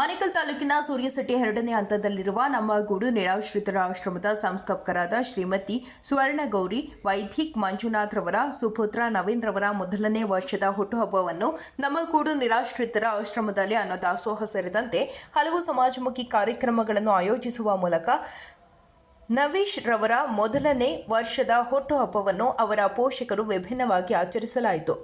ಆನೇಕಲ್ ತಾಲೂಕಿನ ಸೂರ್ಯಸಟ್ಟಿ ಎರಡನೇ ಹಂತದಲ್ಲಿರುವ ನಮ್ಮ ಗೂಡು ನಿರಾಶ್ರಿತರ ಆಶ್ರಮದ ಸಂಸ್ಥಾಪಕರಾದ ಶ್ರೀಮತಿ ಸುವರ್ಣಗೌರಿ, ವೈದಿಕ್ ಮಂಜುನಾಥ್ ರವರ, ಸುಪುತ್ರ ನವೀನ್ ರವರ ಮೊದಲನೇ ವರ್ಷದ ಹುಟ್ಟುಹಬ್ಬವನ್ನು ನಮ್ಮ ಗೂಡು ನಿರಾಶ್ರಿತರ ಆಶ್ರಮದಲ್ಲಿ ಅನ್ನದಾಸೋಹ ಸೇರಿದಂತೆ ಹಲವು ಸಮಾಜಮುಖಿ ಕಾರ್ಯಕ್ರಮಗಳನ್ನು ಆಯೋಜಿಸುವ ಮೂಲಕ ನವೀಶ್ ರವರ ಮೊದಲನೇ ವರ್ಷದ ಹುಟ್ಟುಹಬ್ಬವನ್ನು ಅವರ ಪೋಷಕರು ವಿಭಿನ್ನವಾಗಿ ಆಚರಿಸಲಾಯಿತು.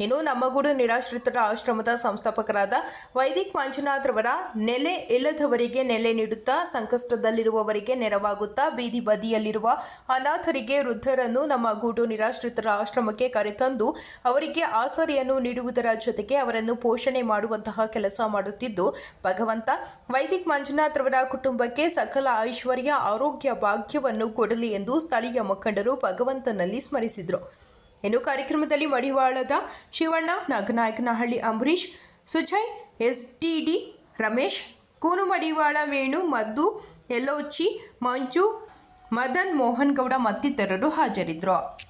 ಇನ್ನು ನಮ್ಮಗೂಡು ನಿರಾಶ್ರಿತರ ಆಶ್ರಮದ ಸಂಸ್ಥಾಪಕರಾದ ವೈದಿಕ್ ಮಂಜುನಾಥ್ ರವರ ನೆಲೆ ಇಲ್ಲದವರಿಗೆ ನೆಲೆ ನೀಡುತ್ತಾ, ಸಂಕಷ್ಟದಲ್ಲಿರುವವರಿಗೆ ನೆರವಾಗುತ್ತಾ, ಬೀದಿ ಬದಿಯಲ್ಲಿರುವ ಅನಾಥರಿಗೆ ವೃದ್ಧರನ್ನು ನಮ್ಮ ಗೂಡು ನಿರಾಶ್ರಿತರ ಆಶ್ರಮಕ್ಕೆ ಕರೆತಂದು ಅವರಿಗೆ ಆಸರೆಯನ್ನು ನೀಡುವುದರ ಜೊತೆಗೆ ಅವರನ್ನು ಪೋಷಣೆ ಮಾಡುವಂತಹ ಕೆಲಸ ಮಾಡುತ್ತಿದ್ದು, ಭಗವಂತ ವೈದಿಕ್ ಮಂಜುನಾಥ್ ರವರ ಕುಟುಂಬಕ್ಕೆ ಸಕಲ ಐಶ್ವರ್ಯ, ಆರೋಗ್ಯ, ಭಾಗ್ಯವನ್ನು ಕೊಡಲಿ ಎಂದು ಸ್ಥಳೀಯ ಮುಖಂಡರು ಭಗವಂತನಲ್ಲಿ ಸ್ಮರಿಸಿದರು. ಇನ್ನು ಕಾರ್ಯಕ್ರಮದಲ್ಲಿ ಮಡಿವಾಳದ ಶಿವಣ್ಣ, ನಾಗನಾಯಕನಹಳ್ಳಿ ಅಂಬರೀಷ್, ಸುಜಯ್, ಎಸ್ಟಿಡಿ ರಮೇಶ್, ಕೂನು ಮಡಿವಾಳ, ವೇಣು, ಮದ್ದು ಎಲ್ಲೋಚಿ ಮಂಜು, ಮದನ್ ಮೋಹನ್ ಗೌಡ ಮತ್ತಿತರರು ಹಾಜರಿದ್ದರು.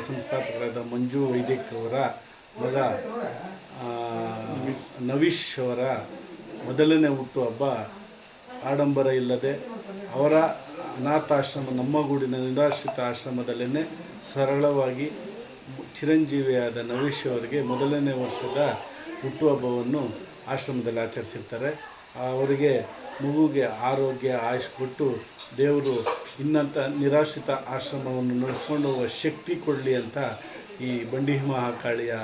ಸಂಸ್ಥಾಪಕರಾದ ಮಂಜು ವೈದಿಕ್ ಅವರ ಮಗ ನವೀಶ್ ಅವರ ಮೊದಲನೇ ಹುಟ್ಟುಹಬ್ಬ ಆಡಂಬರ ಇಲ್ಲದೆ ಅವರ ಅನಾಥಾಶ್ರಮ ನಮ್ಮ ಗೂಡಿನ ನಿರಾಶ್ರಿತ ಆಶ್ರಮದಲ್ಲೇ ಸರಳವಾಗಿ ಚಿರಂಜೀವಿಯಾದ ನವೀಶ್ ಅವರಿಗೆ ಮೊದಲನೇ ವರ್ಷದ ಹುಟ್ಟುಹಬ್ಬವನ್ನು ಆಶ್ರಮದಲ್ಲಿ ಆಚರಿಸಿರ್ತಾರೆ. ಅವರಿಗೆ ಮಗುಗೆ ಆರೋಗ್ಯ ಆಯುಷ್ ಕೊಟ್ಟು ದೇವರು ಇನ್ನಂಥ ನಿರಾಶ್ರಿತ ಆಶ್ರಮವನ್ನು ನಡೆಸ್ಕೊಂಡು ಹೋಗುವ ಶಕ್ತಿ ಕೊಡಲಿ ಅಂತ ಈ ಬಂಡಿ ಮಹಾಕಾಳಿಯ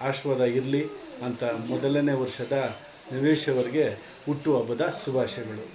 ಆಶೀರ್ವಾದ ಇರಲಿ ಅಂತ ಮೊದಲನೇ ವರ್ಷದ ನಿವೇಶವರಿಗೆ ಹುಟ್ಟುಹಬ್ಬದ ಶುಭಾಶಯಗಳು.